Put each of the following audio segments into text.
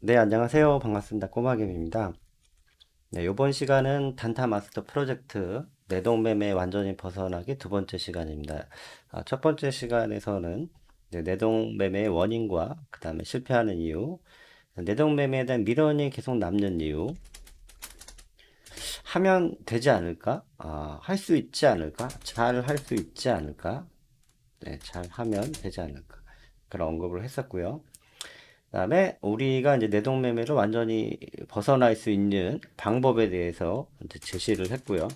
네, 안녕하세요. 반갑습니다. 꼬마겜입니다. 네, 이번 시간은 단타 마스터 프로젝트 내동매매 완전히 벗어나기 두 번째 시간입니다. 아, 첫 번째 시간에서는 이제 내동매매의 원인과 그 다음에 실패하는 이유, 내동매매에 대한 미련이 계속 남는 이유, 하면 되지 않을까? 아, 할 수 있지 않을까? 잘 할 수 있지 않을까? 네, 잘 하면 되지 않을까? 그런 언급을 했었고요. 그다음에 우리가 이제 내동매매를 완전히 벗어날 수 있는 방법에 대해서 제시를 했고요.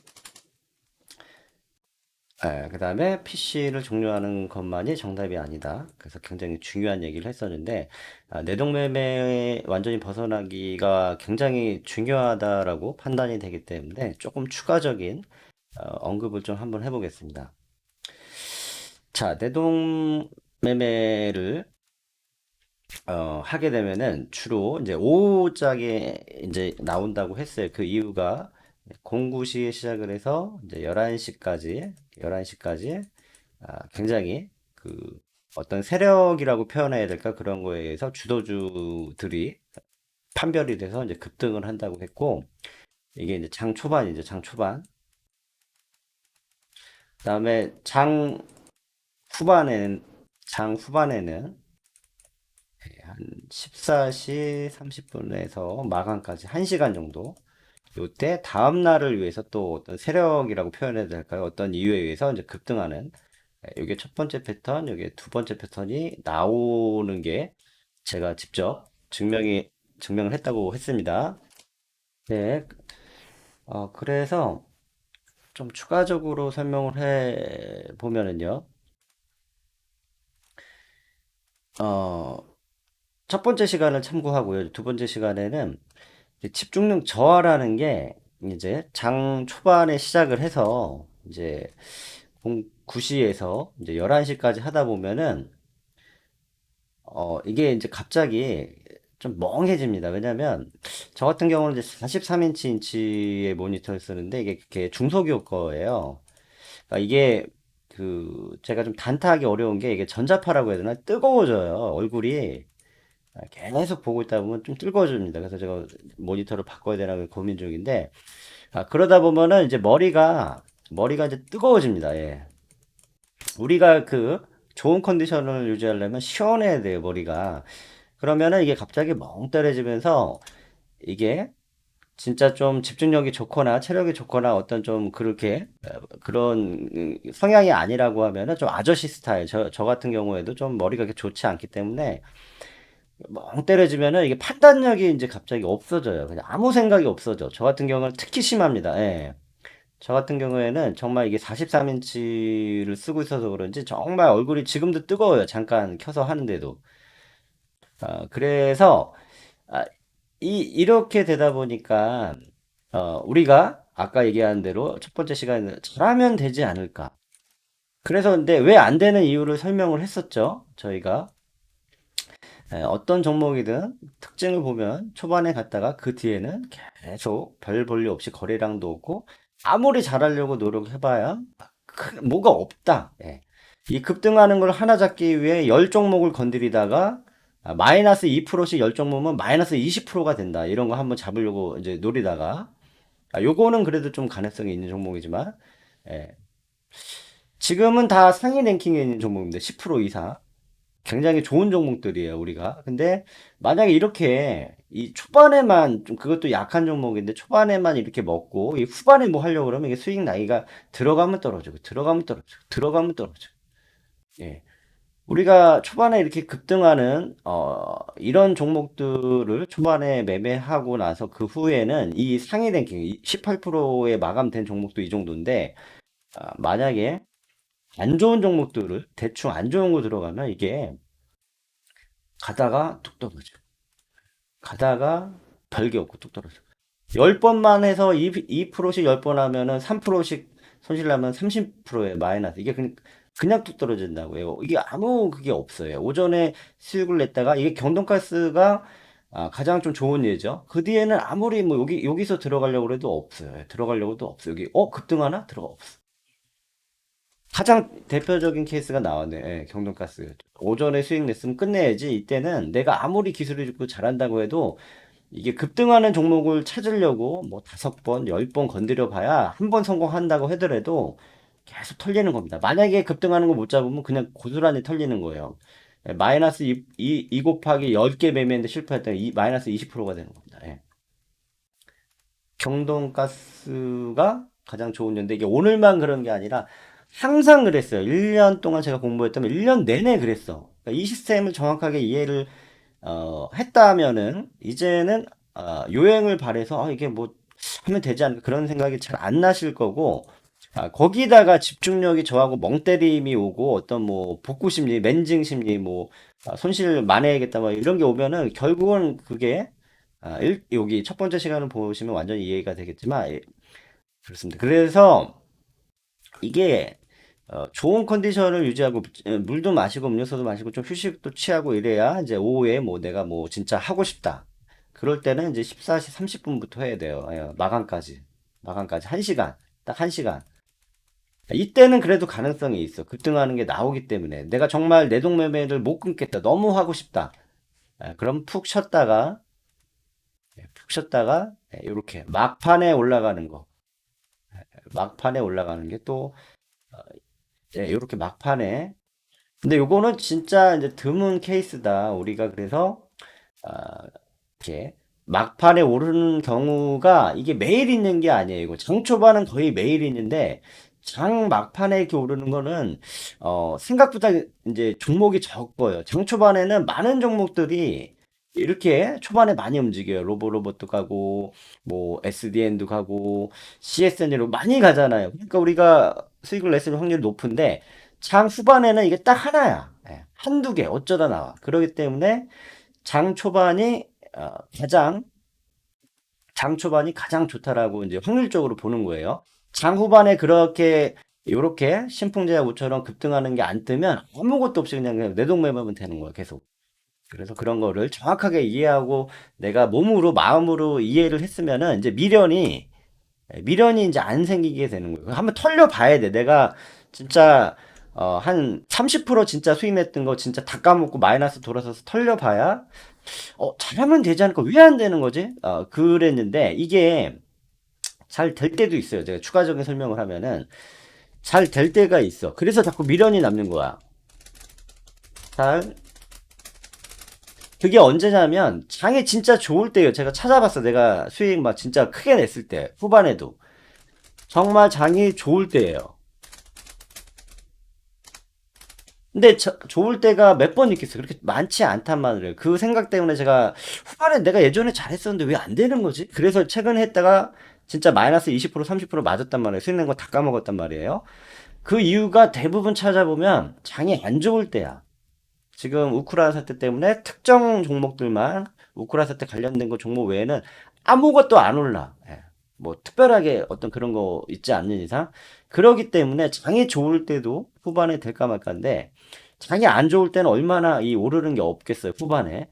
예, 그다음에 PC를 종료하는 것만이 정답이 아니다. 그래서 굉장히 중요한 얘기를 했었는데 아, 내동매매 완전히 벗어나기가 굉장히 중요하다라고 판단이 되기 때문에 조금 추가적인 어, 언급을 좀 한번 해보겠습니다. 자, 내동매매를 어, 하게 되면은 주로 이제 오후짝에 이제 나온다고 했어요. 그 이유가 09시에 시작을 해서 이제 11시까지, 11시까지 아, 굉장히 그 어떤 세력이라고 표현해야 될까? 그런 거에 의해서 주도주들이 판별이 돼서 이제 급등을 한다고 했고, 이게 이제 장 초반이죠, 장 초반. 그다음에 장 후반에는, 장 후반에는 한 14시 30분에서 마감까지 1시간 정도. 요때 다음 날을 위해서 또 어떤 세력이라고 표현해야 될까요? 어떤 이유에 의해서 이제 급등하는 이게 첫 번째 패턴, 이게 두 번째 패턴이 나오는 게 제가 직접 증명이 증명을 했다고 했습니다. 네. 어, 그래서 좀 추가적으로 설명을 해 보면은요. 어, 첫 번째 시간을 참고하고요. 두 번째 시간에는 집중력 저하라는 게 이제 장 초반에 시작을 해서 이제 9시에서 이제 11시까지 하다 보면은 어 이게 이제 갑자기 좀 멍해집니다. 왜냐면 저 같은 경우는 이제 43인치 인치의 모니터를 쓰는데 이게 그게 중소기업 거예요. 그러니까 이게 그 제가 좀 단타하기 어려운 게 이게 전자파라고 해야 되나? 뜨거워져요. 얼굴이. 아, 계속 보고 있다 보면 좀 뜨거워집니다. 그래서 제가 모니터를 바꿔야 되나 고민 중인데, 아, 그러다 보면은 이제 머리가, 머리가 이제 뜨거워집니다. 예. 우리가 그 좋은 컨디션을 유지하려면 시원해야 돼요, 머리가. 그러면은 이게 갑자기 멍 때려지면서 이게 진짜 좀 집중력이 좋거나 체력이 좋거나 어떤 좀 그렇게 어, 그런 음, 성향이 아니라고 하면은 좀 아저씨 스타일. 저, 저 같은 경우에도 좀 머리가 그렇게 좋지 않기 때문에 멍 때려지면은 이게 판단력이 이제 갑자기 없어져요. 그냥 아무 생각이 없어져. 저 같은 경우는 특히 심합니다. 예. 저 같은 경우에는 정말 이게 43인치를 쓰고 있어서 그런지 정말 얼굴이 지금도 뜨거워요. 잠깐 켜서 하는데도. 어, 그래서 아, 이 이렇게 되다 보니까 어, 우리가 아까 얘기한 대로 첫 번째 시간에 잘하면 되지 않을까. 그래서 근데 왜 안 되는 이유를 설명을 했었죠. 저희가. 예, 어떤 종목이든 특징을 보면 초반에 갔다가 그 뒤에는 계속 별 볼 일 없이 거래량도 없고 아무리 잘하려고 노력해봐야 큰- 뭐가 없다. 예. 이 급등하는 걸 하나 잡기 위해 열 종목을 건드리다가 아, 마이너스 2%씩 열 종목은 마이너스 20%가 된다. 이런 거 한번 잡으려고 이제 노리다가 아, 요거는 그래도 좀 가능성이 있는 종목이지만 예. 지금은 다 상위 랭킹에 있는 종목입니다. 10% 이상. 굉장히 좋은 종목들이에요, 우리가. 근데 만약에 이렇게 이 초반에만 좀 그것도 약한 종목인데 초반에만 이렇게 먹고 이 후반에 뭐 하려고 그러면 이게 수익 나기가 들어가면 떨어지고 들어가면 떨어지고 들어가면 떨어져. 예. 우리가 초반에 이렇게 급등하는 어 이런 종목들을 초반에 매매하고 나서 그 후에는 이 상위 랭킹 18%에 마감된 종목도 이 정도인데 아, 만약에 안 좋은 종목들을 대충 안 좋은 거 들어가면 이게 가다가 뚝 떨어져. 가다가 별게 없고 뚝 떨어져. 10번만 해서 2, 2%씩 10번 하면은 3%씩 손실 나면 30%의 마이너스. 이게 그냥, 그냥 뚝 떨어진다고요. 이게 아무 그게 없어요. 오전에 수익을 냈다가 이게 경동가스가 아, 가장 좀 좋은 예죠. 그 뒤에는 아무리 뭐 여기, 여기서 들어가려고 해도 없어요. 들어가려고도 없어요. 여기, 어, 급등하나? 들어가 없어. 가장 대표적인 케이스가 나왔네. 예, 경동가스. 오전에 수익 냈으면 끝내야지. 이때는 내가 아무리 기술을 좋고 잘한다고 해도 이게 급등하는 종목을 찾으려고 뭐 다섯 번, 열 번 건드려 봐야 한 번 성공한다고 하더라도 계속 털리는 겁니다. 만약에 급등하는 거 못 잡으면 그냥 고스란히 털리는 거예요. 예, 마이너스 2, 2, 2 곱하기 10개 매매했는데 실패했더니 이, 마이너스 20%가 되는 겁니다. 예. 경동가스가 가장 좋은 연데 이게 오늘만 그런 게 아니라 항상 그랬어요. 1년 동안 제가 공부했다면 1년 내내 그랬어. 그러니까 이 시스템을 정확하게 이해를 어, 했다면은 이제는 어, 요행을 발해서 아, 이게 뭐 하면 되지 않을까 그런 생각이 잘 안 나실 거고 아, 거기다가 집중력이 저하고 멍때림이 오고 어떤 뭐 복구 심리, 맨징 심리, 뭐 아, 손실 만회하겠다 뭐 이런 게 오면은 결국은 그게 아, 일, 여기 첫 번째 시간을 보시면 완전히 이해가 되겠지만 예, 그렇습니다. 그래서 이게 어, 좋은 컨디션을 유지하고 어, 물도 마시고 음료수도 마시고 좀 휴식도 취하고 이래야 이제 오후에 뭐 내가 뭐 진짜 하고 싶다. 그럴 때는 이제 14시 30분부터 해야 돼요. 예, 마감까지. 마감까지 1시간. 딱 1시간. 이때는 그래도 가능성이 있어. 급등하는 게 나오기 때문에. 내가 정말 내동매매를 못 끊겠다. 너무 하고 싶다. 예, 그럼 푹 쉬었다가, 예, 푹 쉬었다가, 이렇게 막판에 올라가는 거. 막판에 올라가는 게 또, 예, 이렇게 막판에. 근데 요거는 진짜 이제 드문 케이스다. 우리가 그래서, 아, 이렇게 막판에 오르는 경우가 이게 매일 있는 게 아니에요. 이거 장 초반은 거의 매일 있는데 장 막판에 이렇게 오르는 거는 어 생각보다 이제 종목이 적어요. 장 초반에는 많은 종목들이 이렇게 초반에 많이 움직여요. 로보로봇도 가고 뭐 SDN도 가고 CSN으로 많이 가잖아요. 그러니까 우리가 수익을 냈을 확률이 높은데 장 후반에는 이게 딱 하나야. 예, 한두 개 어쩌다 나와. 그렇기 때문에 장 초반이 어, 가장 장 초반이 가장 좋다라고 이제 확률적으로 보는 거예요. 장 후반에 그렇게 요렇게 신풍제약 우처럼 급등하는 게 안 뜨면 아무것도 없이 그냥, 내동매매면 되는 거예요, 계속. 그래서 그런 거를 정확하게 이해하고 내가 몸으로 마음으로 이해를 했으면은 이제 미련이 미련이 이제 안 생기게 되는 거예요. 한번 털려 봐야 돼. 내가 진짜 어, 한 30% 진짜 수익냈던 거 진짜 다 까먹고 마이너스 돌아서서 털려 봐야 어, 잘하면 되지 않을까? 왜 안 되는 거지? 어, 그랬는데 이게 잘 될 때도 있어요. 제가 추가적인 설명을 하면은 잘 될 때가 있어. 그래서 자꾸 미련이 남는 거야. 잘 그게 언제냐면 장이 진짜 좋을 때예요. 제가 찾아봤어. 내가 수익 막 진짜 크게 냈을 때 후반에도 정말 장이 좋을 때예요. 근데 저- 좋을 때가 몇 번 있겠어요. 그렇게 많지 않단 말이에요. 그 생각 때문에 제가 후반에 내가 예전에 잘했었는데 왜 안 되는 거지? 그래서 최근에 했다가 진짜 마이너스 20% 30% 맞았단 말이에요. 수익 낸 거 다 까먹었단 말이에요. 그 이유가 대부분 찾아보면 장이 안 좋을 때야. 지금 우크라 사태 때문에 특정 종목들만 우크라 사태 관련된 거 종목 외에는 아무것도 안 올라. 예. 뭐 특별하게 어떤 그런 거 있지 않는 이상. 그러기 때문에 장이 좋을 때도 후반에 될까 말까인데 장이 안 좋을 때는 얼마나 이 오르는 게 없겠어요 후반에.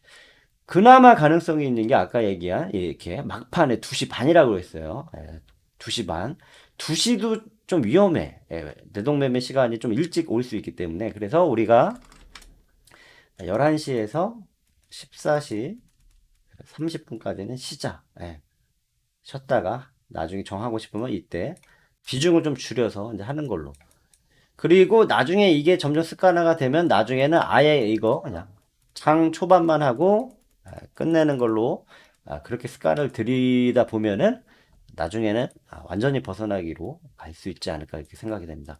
그나마 가능성이 있는 게 아까 얘기한 이렇게 막판에 2시 반이라고 했어요. 예, 2시 반. 2시도 좀 위험해. 예, 내동매매 시간이 좀 일찍 올 수 있기 때문에 그래서 우리가 11시에서 14시 30분까지는 쉬자 예, 쉬었다가 나중에 정하고 싶으면 이때 비중을 좀 줄여서 이제 하는 걸로. 그리고 나중에 이게 점점 습관화가 되면 나중에는 아예 이거 그냥 장 초반만 하고 아, 끝내는 걸로 아, 그렇게 습관을 들이다 보면은 나중에는 아, 완전히 벗어나기로 갈 수 있지 않을까 이렇게 생각이 됩니다.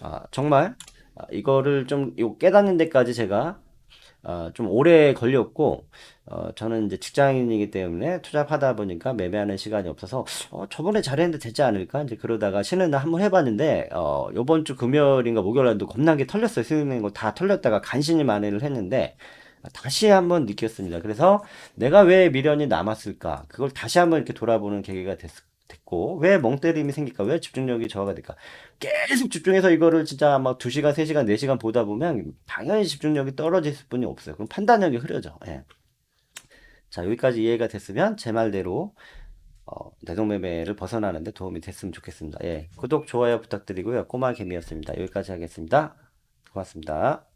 아, 정말 아, 이거를 좀요 깨닫는 데까지 제가 어, 좀 오래 걸렸고, 어, 저는 이제 직장인이기 때문에 투잡하다 보니까 매매하는 시간이 없어서, 어, 저번에 잘했는데 되지 않을까? 이제 그러다가 날 한번 해봤는데, 어, 요번 주 금요일인가 목요일날도 겁나게 털렸어요. 쓰는 거다 털렸다가 간신히 만회를 했는데, 다시 한번 느꼈습니다. 그래서 내가 왜 미련이 남았을까? 그걸 다시 한번 이렇게 돌아보는 계기가 됐, 됐고, 왜 멍때림이 생길까? 왜 집중력이 저하가 될까? 계속 집중해서 이거를 진짜 막 2시간, 3시간, 4시간 보다 보면 당연히 집중력이 떨어질 뿐이 없어요. 그럼 판단력이 흐려져. 예. 자, 여기까지 이해가 됐으면 제 말대로 어, 대동매매를 벗어나는데 도움이 됐으면 좋겠습니다. 예, 구독, 좋아요 부탁드리고요. 꼬마 개미였습니다. 여기까지 하겠습니다. 고맙습니다.